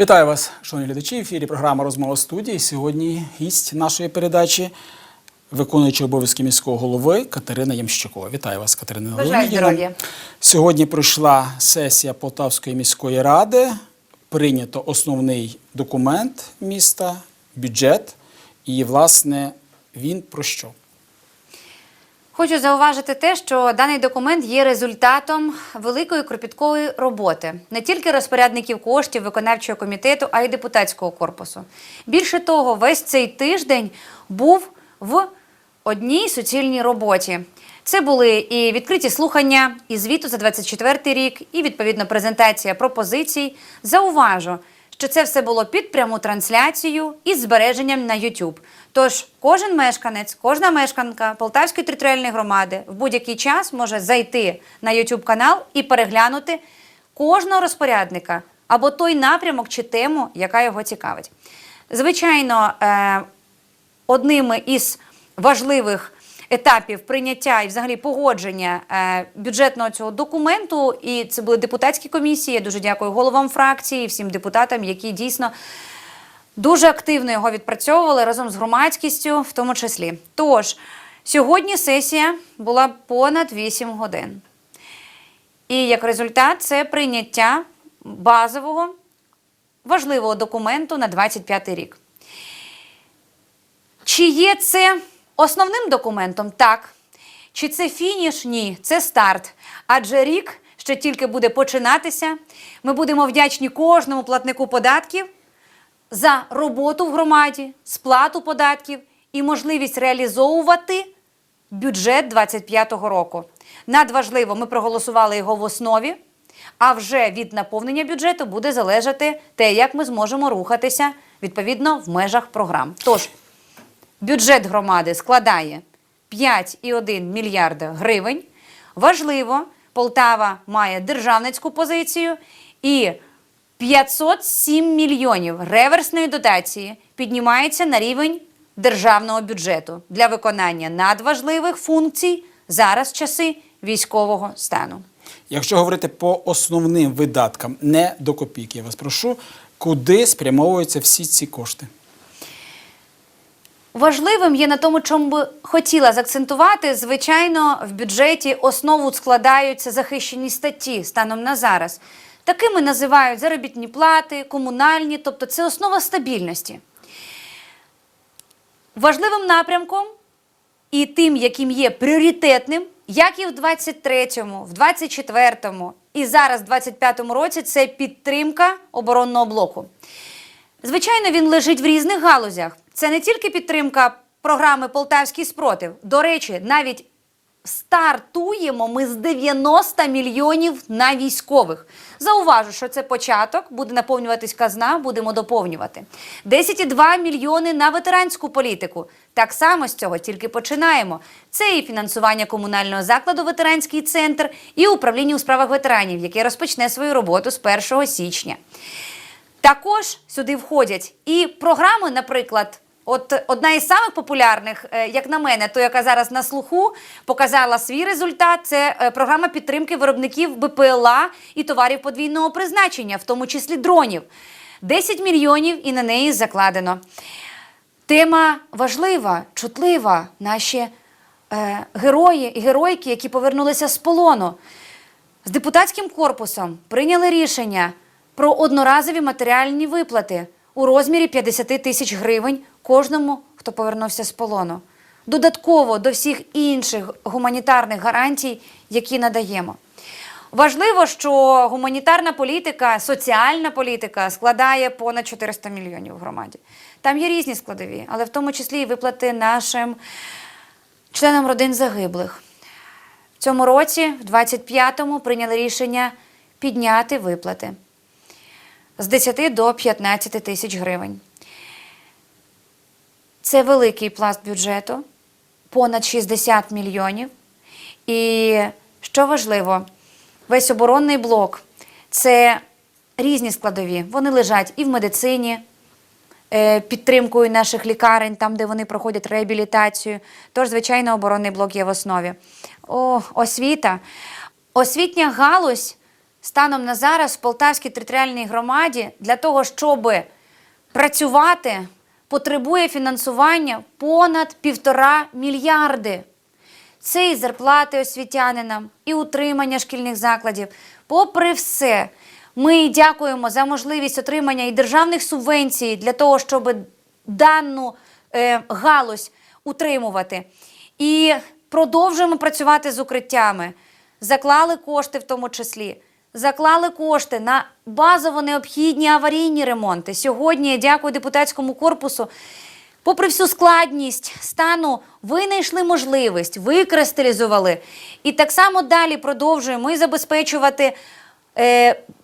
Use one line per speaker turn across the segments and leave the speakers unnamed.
Вітаю вас, шановні глядачі. В ефірі програма Розмова студії. Сьогодні гість нашої передачі, виконуючий обов'язки міського голови Катерина Ямщикова. Вітаю вас, Катерина
Бажаю здоров'я.
Сьогодні пройшла сесія Полтавської міської ради. Прийнято основний документ міста, бюджет. І, власне, він про що?
Хочу зауважити те, що даний документ є результатом великої кропіткої роботи не тільки розпорядників коштів виконавчого комітету, а й депутатського корпусу. Більше того, весь цей тиждень був в одній суцільній роботі. Це були і відкриті слухання, і звіту за 24 рік, і відповідно презентація пропозицій. Зауважу, що це все було під пряму трансляцію із збереженням на YouTube. Тож кожен мешканець, кожна мешканка Полтавської територіальної громади в будь-який час може зайти на YouTube канал і переглянути кожного розпорядника або той напрямок чи тему, яка його цікавить. Звичайно, е, одним із важливих етапів прийняття і взагалі погодження е, бюджетного цього документу, і це були депутатські комісії. Я дуже дякую головам фракції, всім депутатам, які дійсно дуже активно його відпрацьовували разом з громадськістю, в тому числі. Тож сьогодні сесія була понад 8 годин. І як результат, це прийняття базового важливого документу на 25 рік. Чи є це основним документом? Так. Чи це фініш? Ні, це старт. Адже рік ще тільки буде починатися. Ми будемо вдячні кожному платнику податків за роботу в громаді, сплату податків і можливість реалізовувати бюджет 25-го року. Надважливо, ми проголосували його в основі, а вже від наповнення бюджету буде залежати те, як ми зможемо рухатися відповідно в межах програм. Тож, бюджет громади складає 5,1 мільярда гривень. Важливо, Полтава має державницьку позицію і 507 мільйонів реверсної дотації піднімається на рівень державного бюджету для виконання надважливих функцій зараз часи військового стану.
Якщо говорити по основним видаткам, не до копійки, я вас прошу, куди спрямовуються всі ці кошти?
Важливим є на тому, чому би хотіла заакцентувати. Звичайно, в бюджеті основу складаються захищені статті станом на зараз. Такими називають заробітні плати, комунальні, тобто це основа стабільності. Важливим напрямком і тим, яким є пріоритетним, як і в 23-му, в 24-му і зараз в 25-му році, це підтримка оборонного блоку. Звичайно, він лежить в різних галузях. Це не тільки підтримка програми Полтавський спротив. До речі, навіть стартуємо ми з 90 мільйонів на військових. Зауважу, що це початок, буде наповнюватись казна, будемо доповнювати. 10,2 мільйони на ветеранську політику. Так само з цього тільки починаємо. Це і фінансування комунального закладу Ветеранський центр, і управління у справах ветеранів, яке розпочне свою роботу з 1 січня. Також сюди входять і програми, наприклад. От одна із самих популярних, е, як на мене, то яка зараз на слуху показала свій результат, це е, програма підтримки виробників БПЛА і товарів подвійного призначення, в тому числі дронів. 10 мільйонів і на неї закладено. Тема важлива, чутлива. Наші е, герої і геройки, які повернулися з полону, з депутатським корпусом прийняли рішення про одноразові матеріальні виплати у розмірі 50 тисяч гривень кожному, хто повернувся з полону. Додатково до всіх інших гуманітарних гарантій, які надаємо. Важливо, що гуманітарна політика, соціальна політика складає понад 400 мільйонів в громаді. Там є різні складові, але в тому числі і виплати нашим членам родин загиблих. В цьому році, в 25-му, прийняли рішення підняти виплати з 10 до 15 тисяч гривень. Це великий пласт бюджету, понад 60 мільйонів. І що важливо, весь оборонний блок це різні складові. Вони лежать і в медицині, е, підтримкою наших лікарень, там, де вони проходять реабілітацію. Тож, звичайно, оборонний блок є в основі. О, освіта. Освітня галузь станом на зараз в Полтавській територіальній громаді для того, щоб працювати, потребує фінансування понад півтора мільярди. Це і зарплати освітянинам, і утримання шкільних закладів. Попри все, ми дякуємо за можливість отримання і державних субвенцій для того, щоб дану е, галузь утримувати. І продовжуємо працювати з укриттями. Заклали кошти в тому числі. Заклали кошти на базово необхідні аварійні ремонти. Сьогодні дякую депутатському корпусу. Попри всю складність стану, ви знайшли можливість, ви кристалізували. І так само далі продовжуємо і забезпечувати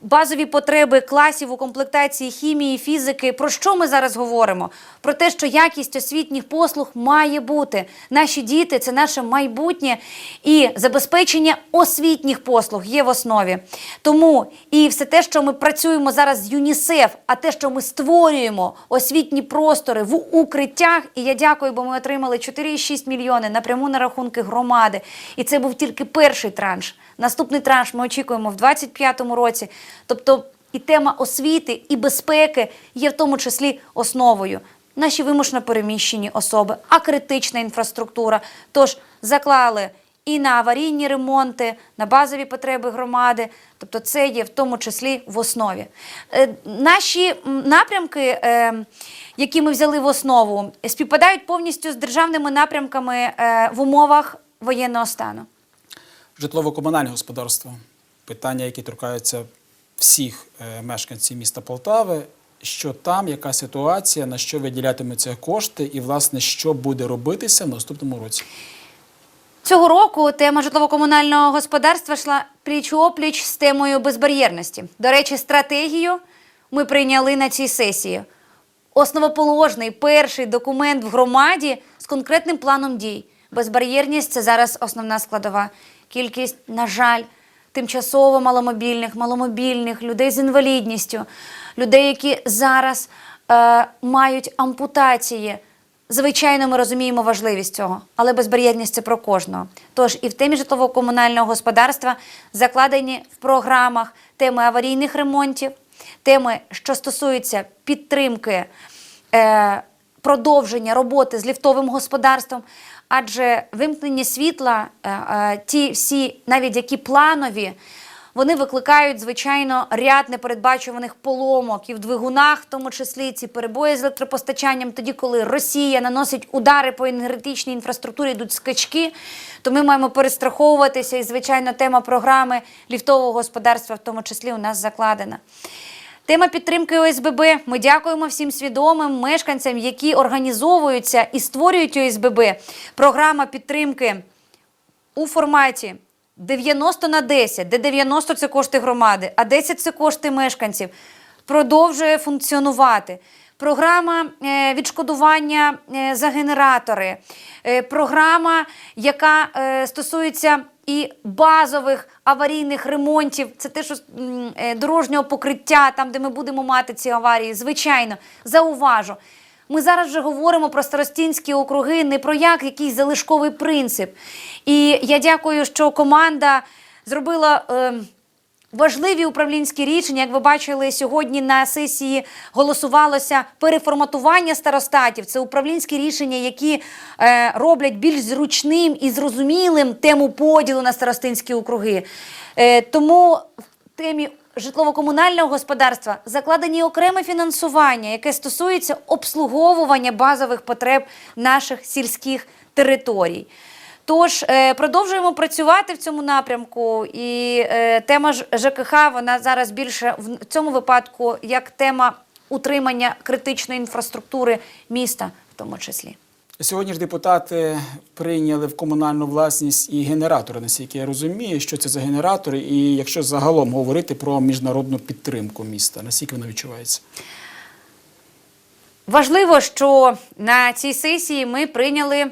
базові потреби класів у комплектації хімії, фізики. Про що ми зараз говоримо? Про те, що якість освітніх послуг має бути. Наші діти це наше майбутнє і забезпечення освітніх послуг є в основі. Тому і все те, що ми працюємо зараз з ЮНІСЕФ, а те, що ми створюємо освітні простори в укриттях. І я дякую, бо ми отримали 4,6 мільйони напряму на рахунки громади. І це був тільки перший транш. Наступний транш ми очікуємо в 2025 році. Тобто і тема освіти і безпеки є в тому числі основою. Наші вимушено переміщені особи, а критична інфраструктура. Тож заклали і на аварійні ремонти, на базові потреби громади. Тобто, це є в тому числі в основі. Е, наші напрямки, е, які ми взяли в основу, співпадають повністю з державними напрямками е, в умовах воєнного стану.
Житлово-комунальне господарство. Питання, які торкаються всіх е, мешканців міста Полтави. Що там, яка ситуація, на що виділятимуться кошти, і власне що буде робитися в наступному році?
Цього року тема житлово-комунального господарства йшла пліч-опліч з темою безбар'єрності. До речі, стратегію ми прийняли на цій сесії. Основоположний перший документ в громаді з конкретним планом дій. Безбар'єрність це зараз основна складова. Кількість, на жаль, тимчасово маломобільних, маломобільних, людей з інвалідністю, людей, які зараз е, мають ампутації. Звичайно, ми розуміємо важливість цього, але безбар'єрність це про кожного. Тож і в темі житлово-комунального господарства закладені в програмах теми аварійних ремонтів, теми, що стосуються підтримки е, продовження роботи з ліфтовим господарством. Адже вимкнення світла, е, е, ті всі, навіть які планові, вони викликають, звичайно, ряд непередбачуваних поломок і в двигунах, в тому числі ці перебої з електропостачанням. Тоді, коли Росія наносить удари по енергетичній інфраструктурі, йдуть скачки, то ми маємо перестраховуватися. І, звичайно, тема програми ліфтового господарства, в тому числі, у нас закладена. Тема підтримки ОСББ. Ми дякуємо всім свідомим мешканцям, які організовуються і створюють ОСББ. Програма підтримки у форматі 90 на 10, де 90 це кошти громади, а 10 це кошти мешканців, продовжує функціонувати. Програма е, відшкодування е, за генератори, е, програма, яка стосується і базових аварійних ремонтів, це те, що е, дорожнього покриття, там, де ми будемо мати ці аварії. Звичайно, зауважу. Ми зараз вже говоримо про старостінські округи не про як якийсь залишковий принцип. І я дякую, що команда зробила. Е, Важливі управлінські рішення, як ви бачили, сьогодні на сесії голосувалося переформатування старостатів. Це управлінські рішення, які е, роблять більш зручним і зрозумілим тему поділу на старостинські округи. Е, тому в темі житлово-комунального господарства закладені окреме фінансування, яке стосується обслуговування базових потреб наших сільських територій. Тож е, продовжуємо працювати в цьому напрямку, і е, тема ЖКХ вона зараз більше в цьому випадку як тема утримання критичної інфраструктури міста, в тому числі.
Сьогодні ж депутати прийняли в комунальну власність і генератори, наскільки я розумію, що це за генератори, і якщо загалом говорити про міжнародну підтримку міста, наскільки вона відчувається?
Важливо, що на цій сесії ми прийняли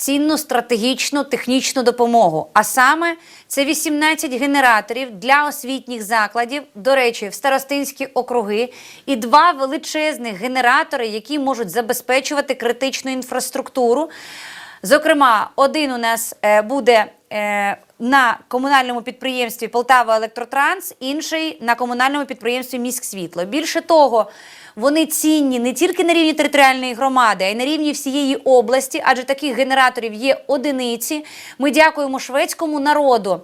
цінну стратегічну технічну допомогу. А саме це 18 генераторів для освітніх закладів, до речі, в старостинські округи, і два величезних генератори, які можуть забезпечувати критичну інфраструктуру. Зокрема, один у нас е, буде е, на комунальному підприємстві Полтава Електротранс, інший на комунальному підприємстві Міськсвітло. Більше того, вони цінні не тільки на рівні територіальної громади, а й на рівні всієї області, адже таких генераторів є одиниці. Ми дякуємо шведському народу,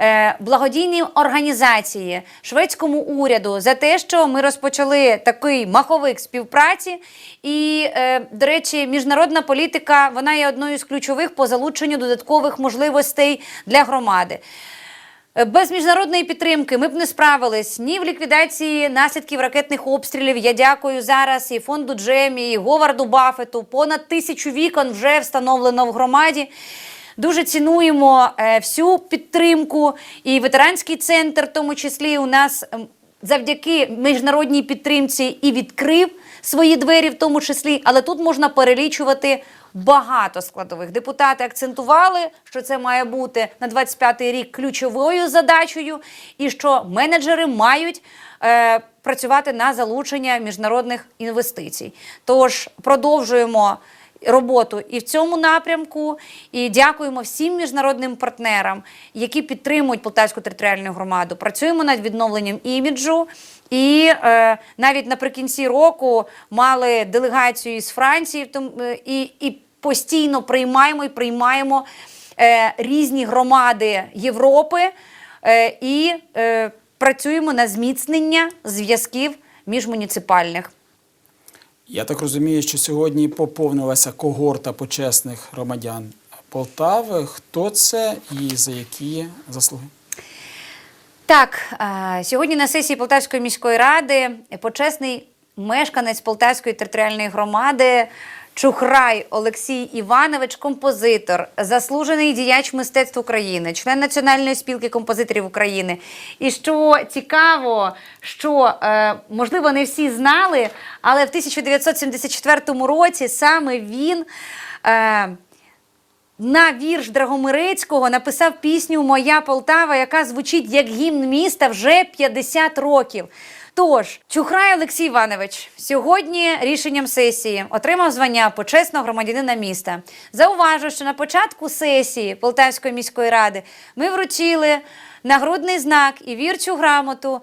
е, благодійній організації, шведському уряду за те, що ми розпочали такий маховик співпраці. І, е, до речі, міжнародна політика вона є одною з ключових по залученню додаткових можливостей для громади. Е, Без міжнародної підтримки ми б не справились ні в ліквідації наслідків ракетних обстрілів. Я дякую зараз і фонду Джемі, і Говарду Баффету. Понад тисячу вікон вже встановлено в громаді. Дуже цінуємо е, всю підтримку і ветеранський центр, в тому числі у нас завдяки міжнародній підтримці і відкрив свої двері, в тому числі. Але тут можна перелічувати багато складових. Депутати акцентували, що це має бути на 25-й рік ключовою задачею, і що менеджери мають е, працювати на залучення міжнародних інвестицій. Тож продовжуємо роботу і в цьому напрямку. І дякуємо всім міжнародним партнерам, які підтримують Полтавську територіальну громаду. Працюємо над відновленням іміджу. І е, навіть наприкінці року мали делегацію із Франції, е, і, і постійно приймаємо і приймаємо е, різні громади Європи е, і е, працюємо на зміцнення зв'язків міжмуніципальних.
Я так розумію, що сьогодні поповнилася когорта почесних громадян Полтави. Хто це і за які заслуги?
Так, сьогодні на сесії Полтавської міської ради почесний мешканець Полтавської територіальної громади Чухрай Олексій Іванович, композитор, заслужений діяч мистецтв України, член Національної спілки композиторів України. І що цікаво, що е, можливо не всі знали, але в 1974 році саме він. Е, на вірш Драгомирецького написав пісню Моя Полтава, яка звучить як гімн міста вже 50 років. Тож, Чухрай Олексій Іванович сьогодні рішенням сесії отримав звання почесного громадянина міста. Зауважу, що на початку сесії Полтавської міської ради ми вручили нагрудний знак і вірчу грамоту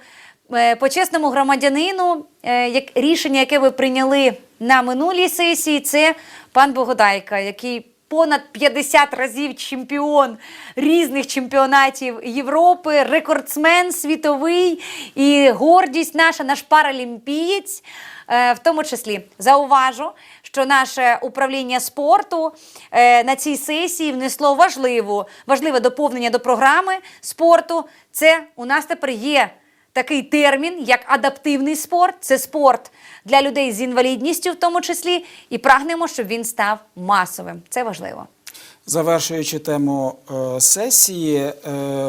е, почесному громадянину, е, як рішення, яке ви прийняли на минулій сесії, це пан Богодайка, який понад 50 разів чемпіон різних чемпіонатів Європи, рекордсмен світовий і гордість наша, наш паралімпієць. Е, В тому числі зауважу, що наше управління спорту е, на цій сесії внесло важливу, важливе доповнення до програми спорту. Це у нас тепер є такий термін, як адаптивний спорт. Це спорт для людей з інвалідністю, в тому числі, і прагнемо, щоб він став масовим. Це важливо.
Завершуючи тему е, сесії, е,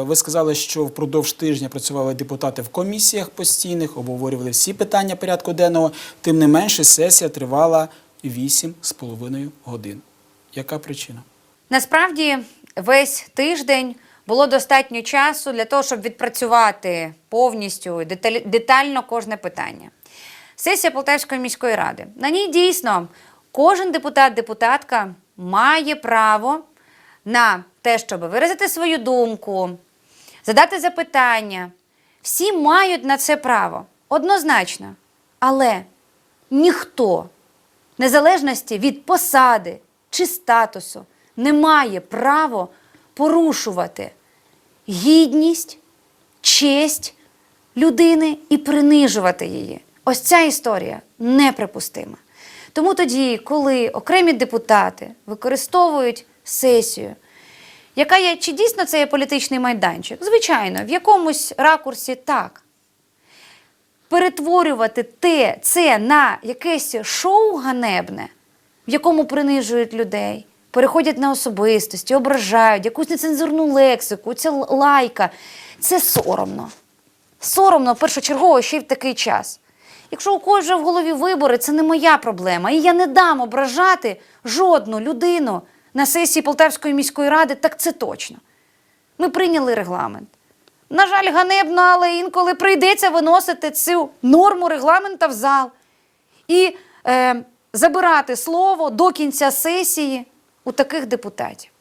ви сказали, що впродовж тижня працювали депутати в комісіях постійних, обговорювали всі питання порядку денного. Тим не менше, сесія тривала 8,5 годин. Яка причина?
Насправді, весь тиждень було достатньо часу для того, щоб відпрацювати повністю детально кожне питання. Сесія Полтавської міської ради. На ній дійсно кожен депутат-депутатка має право на те, щоб виразити свою думку, задати запитання. Всі мають на це право однозначно. Але ніхто незалежності від посади чи статусу не має право порушувати гідність, честь людини і принижувати її. Ось ця історія неприпустима. Тому тоді, коли окремі депутати використовують сесію, яка є, чи дійсно це є політичний майданчик? Звичайно, в якомусь ракурсі так перетворювати те, це на якесь шоу ганебне, в якому принижують людей, переходять на особистості, ображають, якусь нецензурну лексику, це лайка. Це соромно. Соромно першочергово ще й в такий час. Якщо у когось вже в голові вибори, це не моя проблема. І я не дам ображати жодну людину на сесії Полтавської міської ради, так це точно. Ми прийняли регламент. На жаль, ганебно, але інколи прийдеться виносити цю норму регламента в зал і е, забирати слово до кінця сесії у таких депутатів.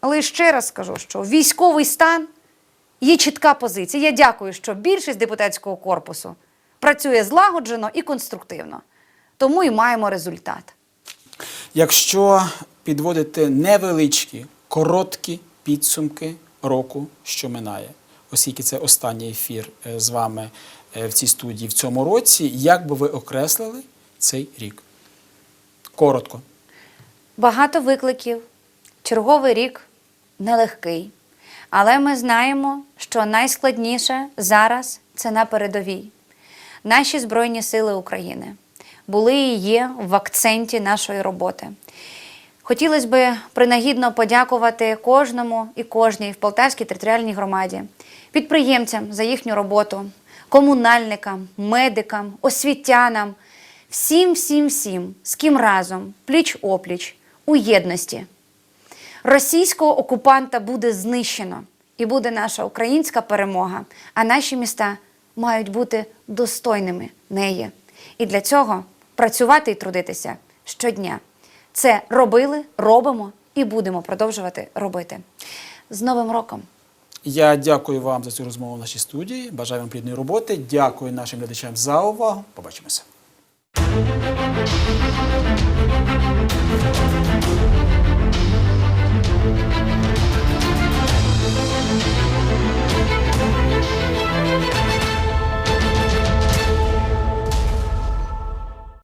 Але ще раз скажу, що військовий стан є чітка позиція. Я дякую, що більшість депутатського корпусу працює злагоджено і конструктивно. Тому і маємо результат.
Якщо підводити невеличкі, короткі підсумки року, що минає, оскільки це останній ефір е, з вами е, в цій студії в цьому році, як би ви окреслили цей рік? Коротко.
Багато викликів. Черговий рік нелегкий. Але ми знаємо, що найскладніше зараз це на передовій. Наші Збройні Сили України були і є в акценті нашої роботи. Хотілося б принагідно подякувати кожному і кожній в Полтавській територіальній громаді, підприємцям за їхню роботу, комунальникам, медикам, освітянам, всім, всім, всім, з ким разом, пліч опліч, у єдності. Російського окупанта буде знищено і буде наша українська перемога, а наші міста мають бути достойними неї. І для цього працювати і трудитися щодня. Це робили, робимо і будемо продовжувати робити. З Новим роком!
Я дякую вам за цю розмову в нашій студії. Бажаю вам плідної роботи. Дякую нашим глядачам за увагу. Побачимося. Thank you.